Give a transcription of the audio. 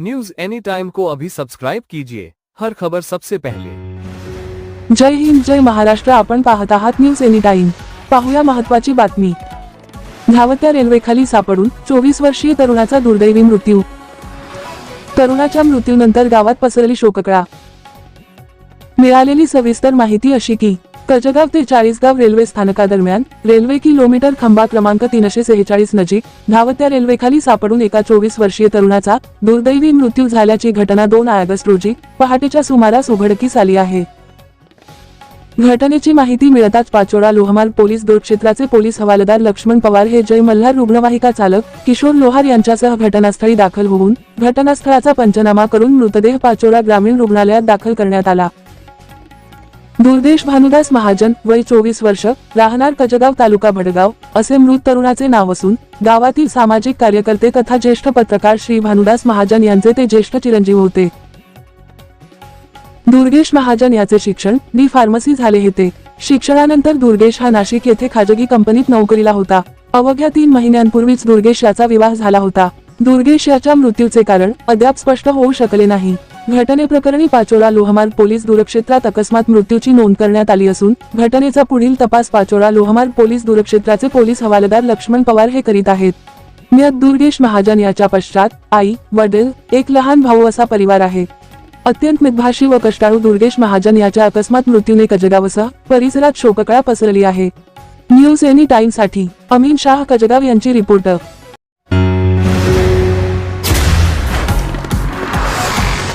News any time को अभी subscribe कीजिए। हर खबर सबसे पहले। जय हिंद जय महाराष्ट्र आपण पाहत आहात न्यूज एनी टाइम पाहूया महत्वाची बातमी. धावत्या रेल्वेखाली सापडून चोवीस वर्षीय तरुणाचा दुर्दैवी मृत्यू. तरुणाच्या मृत्यूनंतर गावात पसरली शोककळा. मिळालेली सविस्तर माहिती अशी की कर्जगाव ते चाळीसगाव रेल्वे स्थानकादरम्यान रेल्वे किलोमीटर खंबा क्रमांक तीनशे सेहेचाळीस नजीक धावत्या रेल्वेखाली सापडून एका चोवीस वर्षीय तरुणाचा दुर्दैवी मृत्यू झाल्याची घटना दोन ऑगस्ट रोजी पहाटेच्या सुमारास उघडकीस आली आहे. घटनेची माहिती मिळताच पाचोडा लोहमाल पोलीस क्षेत्राचे पोलीस हवालदार लक्ष्मण पवार हे जय मल्हार रुग्णवाहिका चालक किशोर लोहार यांच्यासह घटनास्थळी दाखल होऊन घटनास्थळाचा पंचनामा करून मृतदेह पाचोळा ग्रामीण रुग्णालयात दाखल करण्यात आला. दुर्देश भानुदास महाजन वय चोवीस वर्ष राहणार कजगाव तालुका भडगाव असे मृत तरुणाचे नाव असून गावातील सामाजिक कार्यकर्ते तथा ज्येष्ठ पत्रकार श्री भानुदास महाजन यांचे ते ज्येष्ठ चिरंजीव होते. दुर्गेश महाजन याचे शिक्षण डी फार्मसी झाले होते. शिक्षणानंतर दुर्गेश हा नाशिक येथे खाजगी कंपनीत नोकरीला होता. अवघ्या तीन महिन्यांपूर्वीच दुर्गेश याचा विवाह झाला होता. दुर्गेश याच्या मृत्यूचे कारण अद्याप स्पष्ट होऊ शकले नाही. घटनेप्रकरणी पाचोडा लोहमार्ग पोलीस दूरक्षेत्रात अकस्मात मृत्यूची नोंद करण्यात आली असून घटनेचा पुढील तपास पाचोडा लोहमार्ग पोलीस दूरक्षेत्राचे पोलीस हवालदार लक्ष्मण पवार हे करीत आहेत. म्यात दुर्गेश महाजन याच्या पश्चात आई वडील एक लहान भाऊ असा परिवार आहे. अत्यंत मितभाषी व कष्टाळू दुर्गेश महाजन याच्या अकस्मात मृत्यूने कजगावसह परिसरात शोककळा पसरली आहे. न्यूज एनी टाइमसाठी अमीन शाह कजगाव यांची रिपोर्टर.